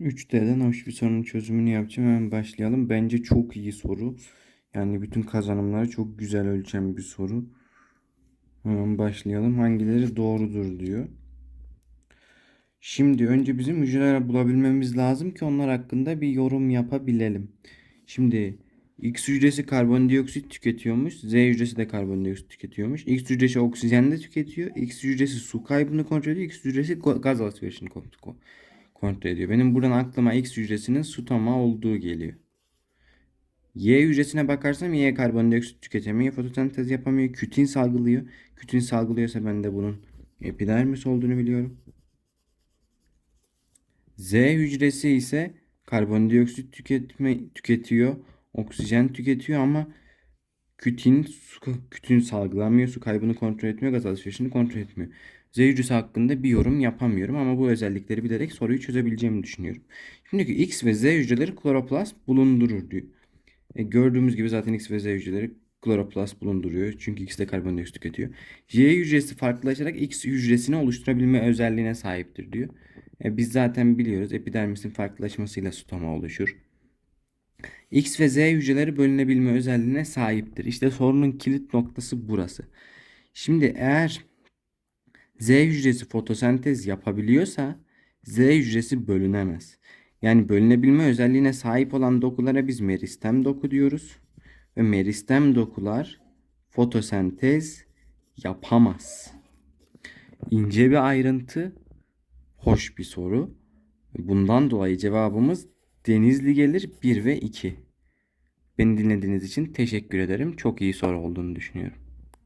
3D'den hoş bir sorunun çözümünü yapacağım. Hemen başlayalım. Bence çok iyi soru. Yani bütün kazanımları çok güzel ölçen bir soru. Hemen başlayalım. Hangileri doğrudur diyor. Şimdi önce bizim hücreleri bulabilmemiz lazım ki onlar hakkında bir yorum yapabilelim. Şimdi X hücresi karbondioksit tüketiyormuş. Z hücresi de karbondioksit tüketiyormuş. X hücresi oksijen de tüketiyor. X hücresi su kaybını kontrol ediyor. X hücresi gaz alışverişini kontrol kontrol ediyor. Benim buradan aklıma X hücresinin su tamağı olduğu geliyor. Y hücresine bakarsam Y karbondioksit tüketemiyor. Fotosentez yapamıyor. Kütin salgılıyor. Kütin salgılıyorsa ben de bunun epidermis olduğunu biliyorum. Z hücresi ise karbondioksit tüketme, tüketiyor. Oksijen tüketiyor ama kütin, su, kütin salgılamıyor. Su kaybını kontrol etmiyor. Gaz alışverişini kontrol etmiyor. Z hücresi hakkında bir yorum yapamıyorum ama bu özellikleri bilerek soruyu çözebileceğimi düşünüyorum. Şimdi X ve Z hücreleri kloroplast bulundurur diyor. E, gördüğümüz gibi zaten X ve Z hücreleri kloroplast bulunduruyor. Çünkü X de karbondioksit tüketiyor. Y hücresi farklılaşarak X hücresini oluşturabilme özelliğine sahiptir diyor. E, biz zaten biliyoruz epidermisin farklılaşmasıyla stoma oluşur. X ve Z hücreleri bölünebilme özelliğine sahiptir. İşte sorunun kilit noktası burası. Şimdi eğer Z hücresi fotosentez yapabiliyorsa Z hücresi bölünemez. Yani bölünebilme özelliğine sahip olan dokulara biz meristem doku diyoruz. Ve meristem dokular fotosentez yapamaz. İnce bir ayrıntı, hoş bir soru. Bundan dolayı cevabımız Denizli gelir 1 ve 2. Beni dinlediğiniz için teşekkür ederim. Çok iyi soru olduğunu düşünüyorum.